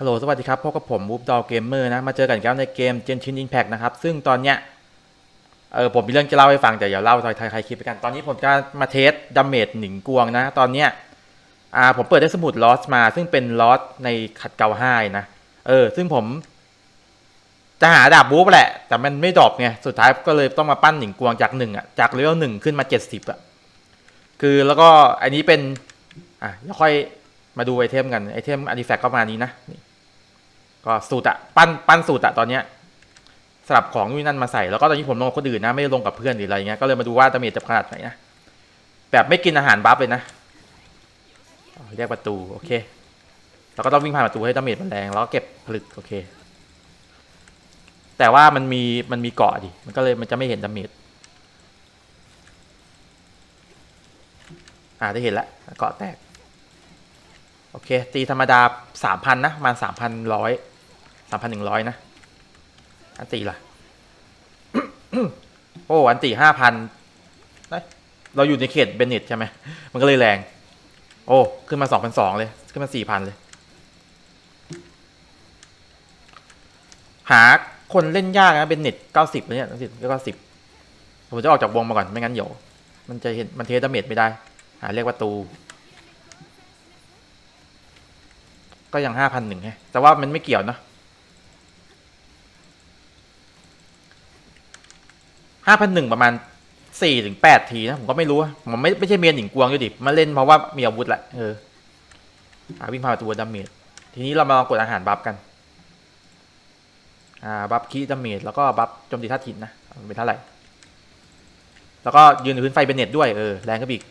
ฮัลโหลสวัสดีครับพบกับผมวูฟดอลเกมเมอร์นะ มาเจอกันกแล้วในเกม Genshin Impact นะครับ ซึ่งตอนเนี้ยเออผมมีเรื่องจะเล่าให้ฟังแต่อย่าเล่าทายใครคลิปไปกัน ตอนนี้ผมจะมาเทสดาเมจหนิงกวงนะ ตอนเนี้ยอ่าผมเปิดได้สมุดลอสมา ซึ่งเป็นลอสในขัดเกาห้านะ เออ ซึ่งผม จะหาดาบบูฟแหละ แต่มันไม่ดรอปไง สุดท้ายก็เลยต้องมาปั้นหนิงกวงจากหนึ่งอะจากเลเวลหนึ่งขึ้นมาเจ็ดสิบอะคือแล้วก็อันนี้เป็นอะแล้วค่อยมาดูไอเทมกันไอเทมอาร์ติแฟกต์ก็มานี้นะนี่ ก็สูตรอะปั้นปั้นสูตรอะตอนเนี้ยสลับของนู่นนั่นมาใส่แล้วก็ตอนนี้ผมลงกับคนอื่นนะไม่ได้ลงกับเพื่อนหรืออะไรเงี้ยก็เลยมาดูว่าดาเมจจะขนาดไหนนะแบบไม่กินอาหารบัฟเลยนะอ๋อเรียกประตูโอเคแล้วก็ต้องวิ่งผ่านประตูให้ดาเมจมันแรงแล้วก็เก็บผลึกโอเค แต่ว่ามันมีมันมีเกาะดิมันก็เลยมันจะไม่เห็นดาเมจอ่าได้เห็นแล้วเกาะแตก โอเค ตีธรรมดาสามพันนะประมาสามพันร้อยสามพันหนึ่งร้อยนะ อันตีล่ะ โอ้ อันตีห้าพันเราอยู่ในเขตเบนเน็ตใช่ไหม มันก็เลยแรง โอ้ ขึ้นมาสองพันสองเลย ขึ้นมาสี่พันเลย หาคนเล่นยากนะเบนเน็ตเก้าสิบเนี่ยเก้าสิบผมจะออกจากวงมาก่อน ไม่งั้นเดี๋ยว มันจะเห็น มันเทสดาเมจไม่ได้ หาเรียกประตู ก็ยังห้าพันหนึ่งฮะแต่ว่ามันไม่เกี่ยวเนอะห้าพันหนึ่งประมาณสี่ถึงแปดทีนะ ผมก็ไม่รู้อะผมไม่ไม่ใช่เมียนหญิงกวงอยู่ดิมาเล่นเพราะว่ามีอาวุธแหละเออหาวิ่งผ่านประตูดาเมจทีนี้เรามาลองกดอาหารบัฟกัน อ่าบัฟคีดาเมจแล้วก็บัฟโจมตีท่าทินนะเป็นเท่าไหร่ แล้วก็ยืนพื้นไฟเบนเน็ตด้วยเออแรงก็บีก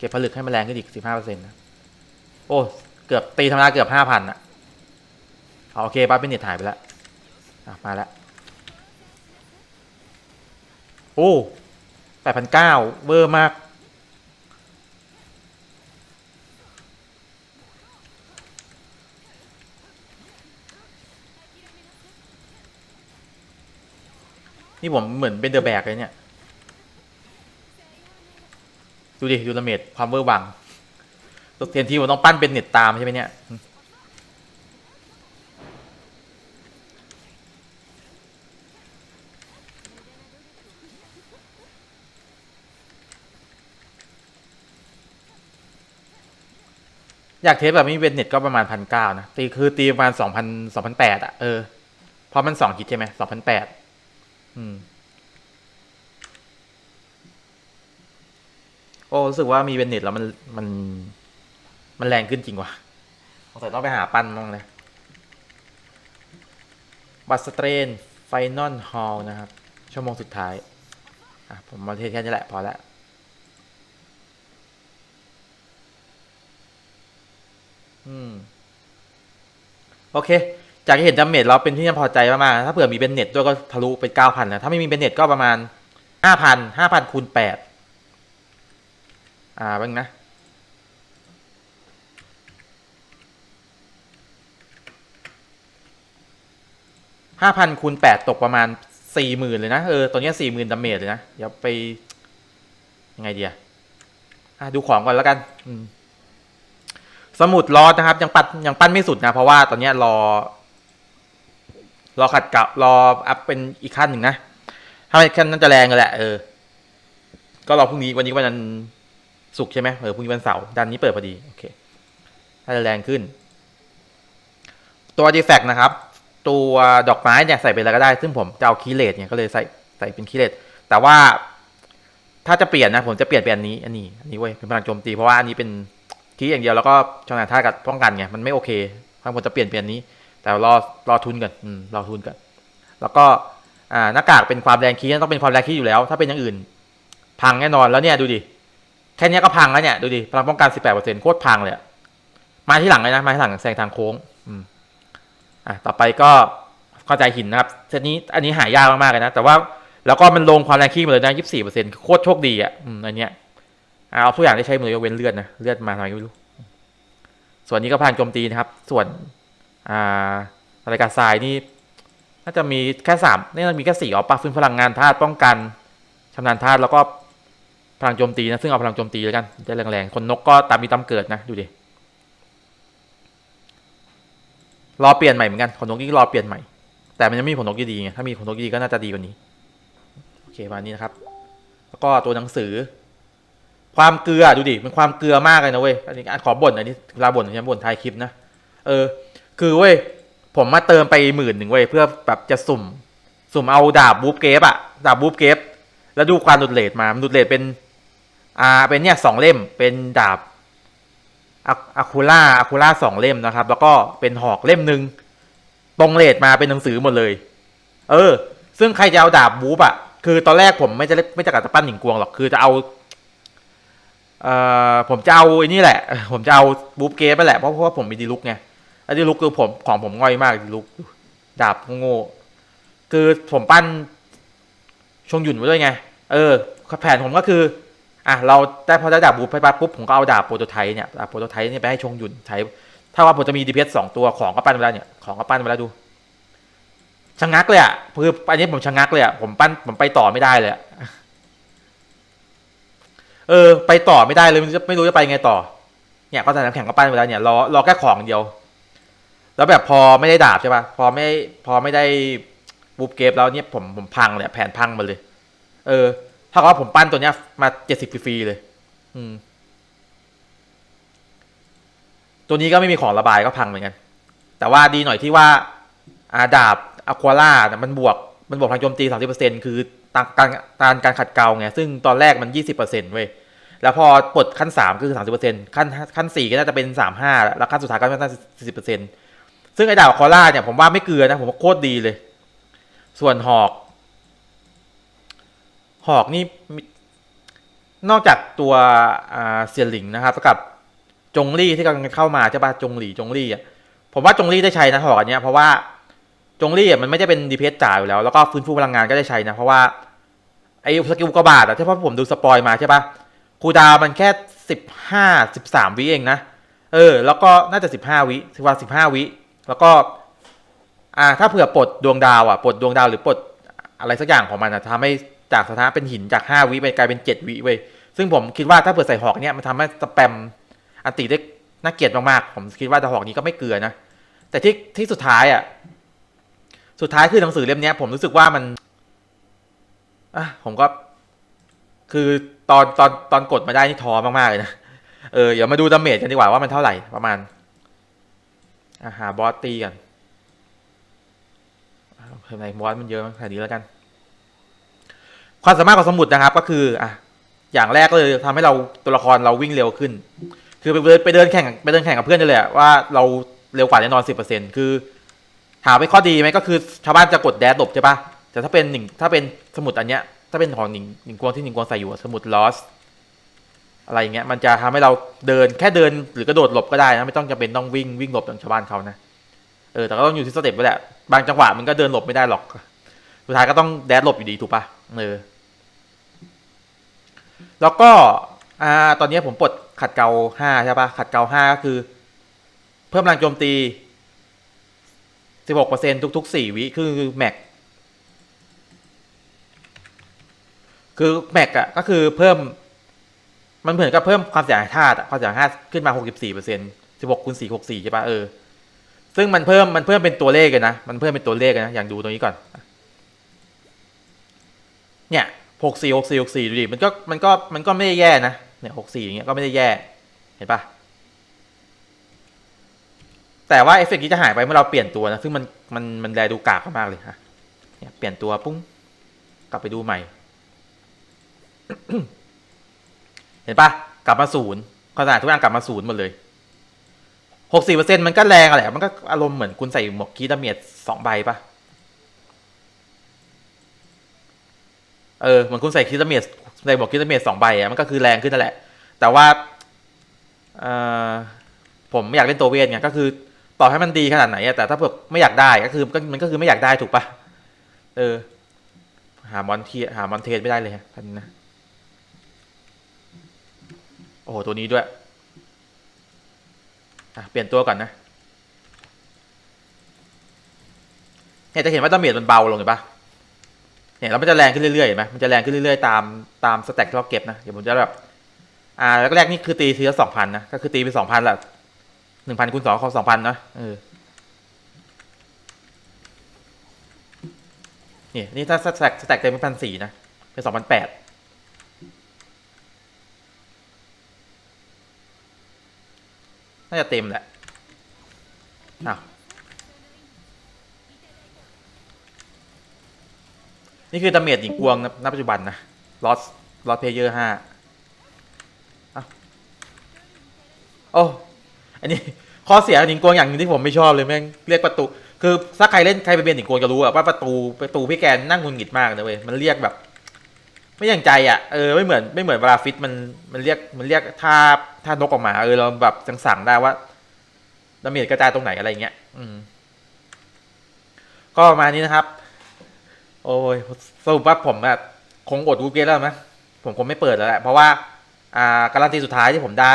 เก็บผลึกให้มันแรงขึ้นอีกสิบห้าเปอร์เซ็นต์นะโอ้เกือบตีธรรมดาเกือบห้าพันอะเอาโอเคบัฟเป็นเน็ตหายไปแล้วมาแล้วโอ้แปดพันเก้าเวอร์มากนี่ผมเหมือนเป็นเดอะแบกเลยเนี่ย ดูดิ ดูดาเมจความเวอร์วังตัวเทียนที่ผมต้องปั้นเป็นเน็ตตามใช่ไหมเนี่ยอยากเทสแบบมีเวนเน็ตก็ประมาณพันเก้านะ ตีคือตีประมาณสองพันสองพันแปดอะเออ เพราะมันสองคิดใช่ไหมสองพันแปดอืม โอ้รู้สึกว่ามีเวนเน็ตแล้วมันมัน มันแรงขึ้นจริงว่ะสงสัยต้องไปหาปั้นบ้างเลยบัสเตรนไฟนอลฮอลนะครับ ชั่วโมงสุดท้ายอะผมมาเทสแค่นี้แหละพอแล้วอืม โอเค จากที่เห็นดาเมจเราเป็นที่น่าพอใจมากๆถ้าเผื่อมีเบนเน็ตด้วยก็ทะลุไปเก้าพันนะถ้าไม่มีเบนเน็ตก็ประมาณห้าพันห้าพันคูณแปด อ่าบ้างนะ ห้าพันคูณแปดตกประมาณสี่หมื่นเลยนะ เออตัวเนี้สี่หมื่นดาเมจเลยนะ เดี๋ยวไป ยังไงเดียอะดูของก่อนแล้วกัน อืมสมุดรอนะครับ ยังปัดยังปั้นไม่สุดนะ เพราะว่าตอนเนี้ยรอ รอขัดกับรออัพเป็นอีกขั้นหนึ่งนะถ้าไม่ขั้นนั้นจะแรงเลยแหละเออ ก็รอพรุ่งนี้วันนี้วัน ศุกใช่ไหมเออพรุ่งนี้วันเสาร์ดันนี้เปิดพอดีโอเคถ้าจะแรงขึ้น ตัวดีแฟกนะครับ ตัวดอกไม้เนี่ยใส่ไปแล้วก็ได้ ซึ่งผมจะเอาคีเลตเนี่ยก็เลยใส่ใส่เป็นคีเลตแต่ว่าถ้าจะเปลี่ยนนะผมจะเปลี่ยนเป็นอันนี้อันนี้อันนี้เว้ยเป็นพลังโจมตีเพราะว่าอันนี้เป็นคีอย่างเดียวแล้วก็ชนะท่ากับป้องกันไงมันไม่โอเคทางผมจะเปลี่ยนเป็นอันนี้ แต่รอรอทุนก่อนอืมรอทุนก่อนแล้วก็อ่าหน้ากากเป็นความแรงคีต้องเป็นความแรงคีอยู่แล้ว ถ้าเป็นอย่างอื่น พังแน่นอนแล้วเนี่ยดูดิ แค่นี้ก็พังแล้วเนี่ย ดูดิพลังป้องกัน 18%โคตรพังเลยมาที่หลังเลยนะมาที่หลังแซงทางโค้งอืมอะต่อไปก็เข้าใจหินนะครับเซตนี้อันนี้หายากมากๆเลยนะ แต่ว่าแล้วก็มันลงความแรงขี้มาเลยนะ24%โคตรโชคดีอะอืมอันเนี้ยอะเอาทุกอย่างได้ใช้มดเลยยกเว้นเลือดนะเลือดมาทำไมไม่รู้ ส่วนนี้ก็พลังโจมตีนะครับ ส่วนอ่าอะไรกาทรายนี่น่าจะมีแค่สามนี่มีแค่สี่ออปะฟื้นพลังงานธาตุป้องกันชำนาญธาตุแล้วก็ พลังโจมตีนะซึ่งเอาพลังโจมตีแล้วกันจะแรงๆคนนกก็ตามมีตามเกิดนะดูดิรอเปลี่ยนใหม่เหมือนกันคนนกนี่รอเปลี่ยนใหม่ แต่มันยังไม่มีผลนกที่ดีไงถ้ามีผลนกที่ดีก็น่าจะดีกว่านี้โอเคประมาณนี้นะครับ แล้วก็ตัวหนังสือ ความเกลือดูดิมันความเกลือมากเลยนะเว้ยอันนี้อะขอบ่นอันนี้เวลาบ่นฉันบ่นท้ายคลิปนะเออ คือเว้ยผมมาเติมไปหมื่นหนึ่งเว้ยเพื่อแบบจะสุ่ม สุ่มเอาดาบบูฟเกฟอะดาบบูฟเกฟแล้วดูความดุดเลทมามันดุดเลทเป็น อ่าเป็นเนี่ยสองเล่มเป็นดาบอะคูล่าอะคูล่าสองเล่มนะครับ แล้วก็เป็นหอกเล่มหนึ่งตรงเลทมาเป็นหนังสือหมดเลย เออ ซึ่งใครจะเอาดาบบูฟอะคือตอนแรกผมไม่จะไม่จะกัดจะปั้นหนิงกวงหรอกคือจะเอาเอ่อผมจะเอาไอ้นี่แหละ ผมจะเอาบูฟเกฟไปแหละเพราะเพราะว่าผมมีดีลุกไงแล้วดีลุกคือผมของผมง่อยมากดีลุกดาบโง่คือผมปั้นชงหยุ่นไว้ด้วยไง เออแผนผมก็คือ อะเราได้พอได้ดาบบูไปปั๊บปุ๊บผมก็เอาดาบโปรโตไทป์เนี่ยดาบโปรโตไทป์เนี่ยไปให้ชงหยุนใช้ถ้าว่าผมจะมีดีเพสสองตัวของก็ปั้นไปแล้วเนี่ยของก็ปั้นไปแล้วดูชะงักเลยอะคืออันนี้ผมชะงักเลยอะผมปั้นผมไปต่อไม่ได้เลยเออ ไปต่อไม่ได้เลยไม่รู้จะไปไงต่อ เนี่ยก็แต่น้ำแข็งก็ปั้นไปแล้วเนี่ยรอรอแค่ของเดียว แล้วแบบพอไม่ได้ดาบใช่ป่ะพอไม่พอไม่ได้บูปเกฟแล้วเนี่ยผมผมพังเลยแผนพังหมาเลย เออ ถ้ากับว่าผมปั้นตัวเนี้ยมาเจ็ดสิบฟรีเลย อืม ตัวนี้ก็ไม่มีของระบายก็พังเหมือนกัน แต่ว่าดีหน่อยที่ว่าอาดาบอะควาล่ามันบวก มันบวกพลังโจมตีสามสิบเปอร์เซ็นคือตามการตาการขัดเกลาไง ซึ่งตอนแรกมันยี่สิบเปอร์เซ็นต์เว้ย แล้วพอปลดขั้นสามคือสามสิบเปอร์เซ็นขั้นขั้นสี่ก็น่าจะเป็นสามห้าแล้วขั้นสุดท้ายก็น่าจะสี่สิบเปอร์เซ็นซึ่งไอ้ดาบอะควาล่าเนี่ยผมว่าไม่เกลือนะ ผมว่าโคตรดีเลย ส่วนหอก หอกนี่นอกจากตัวเซียนหลิงนะครับกับจงลี่ที่กำลังเข้ามาใช่ปะจงหลี่จงลี่อะผมว่าจงลี่ได้ใช้นะหอกอันเนี้ยเพราะว่าจงลี่มันไม่ได้เป็นดีเพสจ่ายอยู่แล้ว แล้วก็ฟื้นฟูพลังงานก็ได้ใช้นะเพราะว่าไอ้สกิลกกาบาตอะที่พอผมดูสปอยมาใช่ปะคูดาวมันแค่สิบห้าสิบสามวิเองนะเออ แล้วก็น่าจะสิบห้าวิสิบวันสิบห้าวิ แล้วก็ อ่า ถ้าเผื่อปลดดวงดาวอะปลดดวงดาวหรือปลดอะไรสักอย่างของมันอะทำให้ จากสถานะเป็นหินจากห้าวิไปกลายเป็นเจ็ดวิเว้ยซึ่งผมคิดว่าถ้าเผื่อใส่หอกเนี้ยมันทำให้สแปมอันติได้น่าเกลียดมากๆ ผมคิดว่าแต่หอกนี้ก็ไม่เกลือนะ แต่ที่ที่สุดท้ายอะ สุดท้ายคือหนังสือเล่มนี้ผมรู้สึกว่ามันอะผมก็ คือตอนตอนตอนกดมาได้นี่ท้อมากๆเลยนะเออเดี๋ยวมาดูดาเมจกันดีกว่าว่ามันเท่าไหร่ประมาณอะหาบอสตีกันเพิ่มบอสมันเยอะมั้งแค่นี้แล้วกัน ความสามารถของสมุดนะครับ ก็คืออะอย่างแรกก็เลยทำให้เราตัวละครเราวิ่งเร็วขึ้น คือไปเดินไปเดินแข่งไปเดินแข่งกับเพื่อนได้เลยอะว่าเราเร็วกว่าแน่นอนสิบเปอร์เซ็นต์คือถามไปข้อดีไหมก็คือชาวบ้านจะกดแดดหลบใช่ปะแต่ถ้าเป็นหนึ่งถ้าเป็นสมุดอันเนี้ยถ้าเป็นของหนิงหนิงกวงที่หนิงกวงใส่อยู่สมุดลอสอะไรอย่างเงี้ยมันจะทำให้เราเดินแค่เดินหรือกระโดดหลบก็ได้นะไม่ต้องจำเป็นต้องวิ่งวิ่งหลบอย่างชาวบ้านเขานะเออแต่ก็ต้องอยู่ที่สเต็ปไปแหละบางจังหวะมันก็เดินหลบไม่ได้หรอกสุดท้ายก็ต้องแดดหลบอยู่ดีถูกปะเออ แล้วก็อ่าตอนนี้ผมปลดขัดเกลาห้าใช่ปะขัดเกลาห้าก็คือ เพิ่มพลังโจมตีสิบหกเปอร์เซ็นทุกๆสี่วิ คือแม็ก คือแม็กอะก็คือเพิ่ม มันเหมือนกับเพิ่มความเสียหายธาตุความเสียหายธาตุขึ้นมาหกสิบสี่เปอร์เซ็นสิบหกคูณสี่หกสี่ใช่ปะเออ ซึ่งมันเพิ่มมันเพิ่มเป็นตัวเลขเลยนะ มันเพิ่มเป็นตัวเลขเลยนะ อย่างดูตรงนี้ก่อน เนี่ย หกสี่หกสี่หกสี่ดูดิมันก็มันก็มันก็ไม่ได้แย่นะเนี่ยหกสี่อย่างเงี้ยก็ไม่ได้แย่เห็นปะแต่ว่าเอฟเฟกต์นี้จะหายไปเมื่อเราเปลี่ยนตัวนะซึ่งมันมันมันแลดูกากมากเลยฮะเนี่ยเปลี่ยนตัวปุ้งกลับไปดูใหม่ เห็นปะกลับมาศูนย์ขนาดทุกอย่างกลับมาศูนย์หมดเลยหกสี่เปอร์เซ็นต์มันก็แรงอะแหละมันก็อารมณ์เหมือนคุณใส่หมวกคีดาเมียดสองใบปะ เออเหมือนคุณใส่คีดาเมียดใส่หมวกคีดาเมียดสองใบอะมันก็คือแรงขึ้นนั่นแหละ แต่ว่าเออผมไม่อยากเล่นตัวเวทไงก็คือต่อให้มันดีขนาดไหนอะแต่ถ้าเผื่อไม่อยากได้ก็คือก็มันก็คือไม่อยากได้ถูกปะเออ หามอนเทียหามอนเทสไม่ได้เลยฮะพันนะโอ้โหตัวนี้ด้วยอะเปลี่ยนตัวก่อนนะเนี่ยจะเห็นว่าดาเมจมันเบาลงเห็นปะ เนี่ยแล้วมันจะแรงขึ้นเรื่อยๆเห็นไหมมันจะแรงขึ้นเรื่อยๆตามตามสแต็กที่เราเก็บนะเดี๋ยวผมจะแบบอ่าแรกๆนี่คือตีทีละสองพันนะก็คือตีไปสองพันละหนึ่งพันคูณสองเขาสองพันนะเออนี่นี่ถ้าสแต็กสแต็กเต็มเป็นพันสี่นะเป็นสองพันแปดน่าจะเต็มแหละอ้าว นี่คือดาเมจหญิงกวงนะณปัจจุบันนะลอสลอสเพเยอร์ห้าโอ้อันนี้ข้อเสียหนิงกวงอย่างหนึงที่ผมไม่ชอบเลยแม่งเรียกประตู คือถ้าใครเล่นใครไปเป็นหนิงกวงจะรู้อะว่าประตูประตูพี่แกนนั่งงุนหงิดมากนะเว้ยมันเรียกแบบ ไม่อย่างใจอะเออไม่เหมือนไม่เหมือนเวลาฟิตมันมันเรียกมันเรียกท่าท่านกออกมาเออเราแบบสั่งสั่งได้ว่าดาเมจกระจายตรงไหนอะไรเงี้ย อืม ก็ประมาณนี้นะครับ อ้ยสรุปว่าผมแบบคงอดกูเกมแล้วมั้ยผมคงไม่เปิดแล้วแหละเพราะว่า อ่าการันตีสุดท้ายที่ผมได้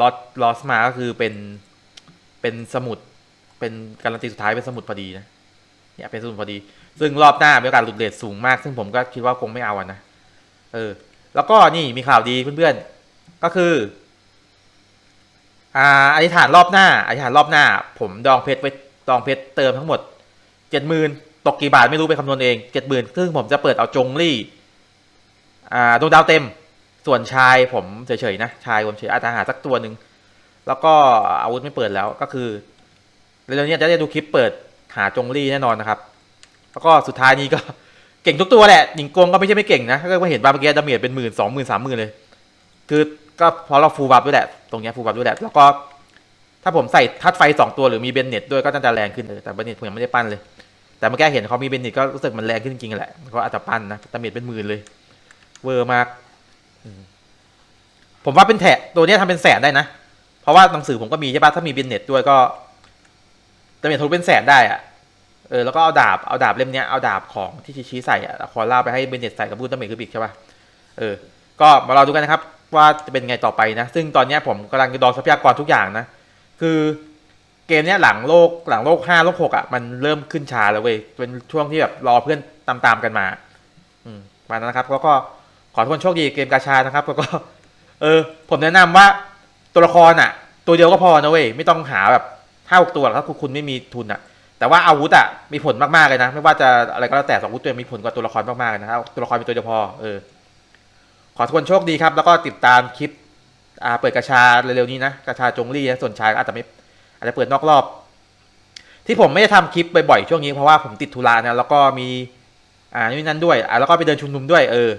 ลอสลอสมาก็คือเป็นเป็นสมุดเป็นการันตีสุดท้ายเป็นสมุดพอดีนะเนี่ยเป็นสมุดพอดี ซึ่งรอบหน้ามีโอกาสหลุดเลทสูงมาก ซึ่งผมก็คิดว่าคงไม่เอาอะนะเออ แล้วก็นี่มีข่าวดีเพื่อนๆก็คือ อ่าอธิษฐานรอบหน้าอธิษฐานรอบหน้า ผมดองเพชรไว้ดองเพชรเติมทั้งหมดเจ็ดหมื่น ตกกี่บาทไม่รู้ไปคำนวณเองเจ็ดหมื่นซึ่งผมจะเปิดเอาจงลี่อ่าดวงดาวเต็ม ส่วนชายผมเฉยๆนะ ชายผมเฉยอาจจะหาสักตัวหนึ่งแล้วก็อาวุธไม่เปิดแล้วก็คือเร็วๆนี้จะได้ดูคลิปเปิดหาจงลี่แน่นอนนะครับ แล้วก็สุดท้ายนี้ก็เก่งทุกตัวแหละหญิงกงก็ไม่ใช่ไม่เก่งนะก็เห็นบาเมื่อกี้ดาเมจเป็นหมื่นสองหมื่นสามหมื่นเลย คือก็พราะเราฟูลบัฟด้วยแหละ ตรงนี้ฟูลบัฟด้วยแหละ แล้วก็ถ้าผมใส่ทัดไฟสองตัวหรือมีเบนเน็ตด้วยก็น่าจะแรงขึ้นเลยแต่เบนเน็ตผมยังไม่ได้ปั้นเลย แต่เมื่อกี้เห็นเขามีเบนเน็ตก็รู้สึกมันแรงขึ้นจริงๆแหละเขาอาจจะปั้นนะดาเมจเป็นหมื่นเลย เวอร์มากผมว่าเป็นแถะตัวนี้ยทำเป็นแสนได้นะ เพราะว่าหนังสือผมก็มีใช่ปะถ้ามีเบนเน็ตด้วยก็จะเป็นทะลุเป็นแสนได้อะเออแล้วก็เอาดาบเอาดาบเล่มเนี้ยเอาดาบของที่ชิชิใส่อะคอล่าไปให้เบนเน็ตใส่กับบูตตอร์เมทคือบิกใช่ปะเออ ก็มารอดูกันนะครับ ว่าจะเป็นไงต่อไปนะ ซึ่งตอนนี้ผมกำลังจะดองทรัพยากรทุกอย่างนะ คือ เกมเนี้ยหลังโลกหลังโลกห้าโลกหกอะมันเริ่มขึ้นช้าแล้วเว้ยเป็นช่วงที่แบบรอเพื่อนตามๆกันมา อืมมาแล้วนะครับแล้วก็ขอทุกคนโชคดีเกมกาชานะครับ แล้วก็ เออ ผมแนะนำว่าตัวละครอะ ตัวเดียวก็พอนะเว้ยไม่ต้องหาแบบห้าหกตัวหรอกถ้าคุณไม่มีทุนอะ แต่ว่าอาวุธอะมีผลมากๆเลยนะ ไม่ว่าจะอะไรก็แล้วแต่สองอาวุธตัวมีผลกว่าตัวละครมากๆเลยนะครับตัวละครเป็นตัวเดียวพอเออขอทุกคนโชคดีครับ แล้วก็ติดตามคลิปอ่าเปิดกระชาเร็วๆนี้นะกระชาจงลี่นะส่วนชายอาจจะไม่ อาจจะเปิดนอกรอบ ที่ผมไม่ได้ทำคลิปบ่อยๆช่วงนี้เพราะว่าผมติดธุระนะแล้วก็มีอ่านี่นั่นด้วยอ่าแล้วก็ไปเดินชุมนุมด้วยเออ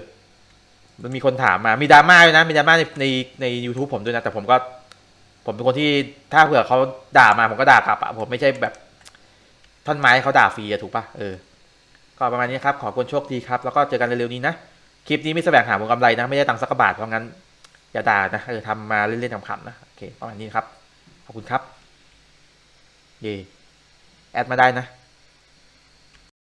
มันมีคนถามมามีดราม่าด้วยนะมีดราม่าในในใน u t u b e ผมด้วยนะแต่ผมก็ ผมเป็นคนที่ถ้าเผื่อเขาด่ามาผมก็ด่ากลับอะผมไม่ใช่แบบท่อนไม้เขาด่าฟรีอะถูกปะเออก็ประมาณนี้ครับ ขอบคุณโชคดีครับ แล้วก็เจอกันเร็วๆนี้นะ คลิปนี้ไม่แสวงหาผลกำไรนะ ไม่ได้ตังค์สักบาทเพราะงั้น อย่าด่านะ เออทำมาเล่นๆขำๆนะ โอเค ประมาณนี้ครับ ขอบคุณครับ เย่แอดมาได้นะ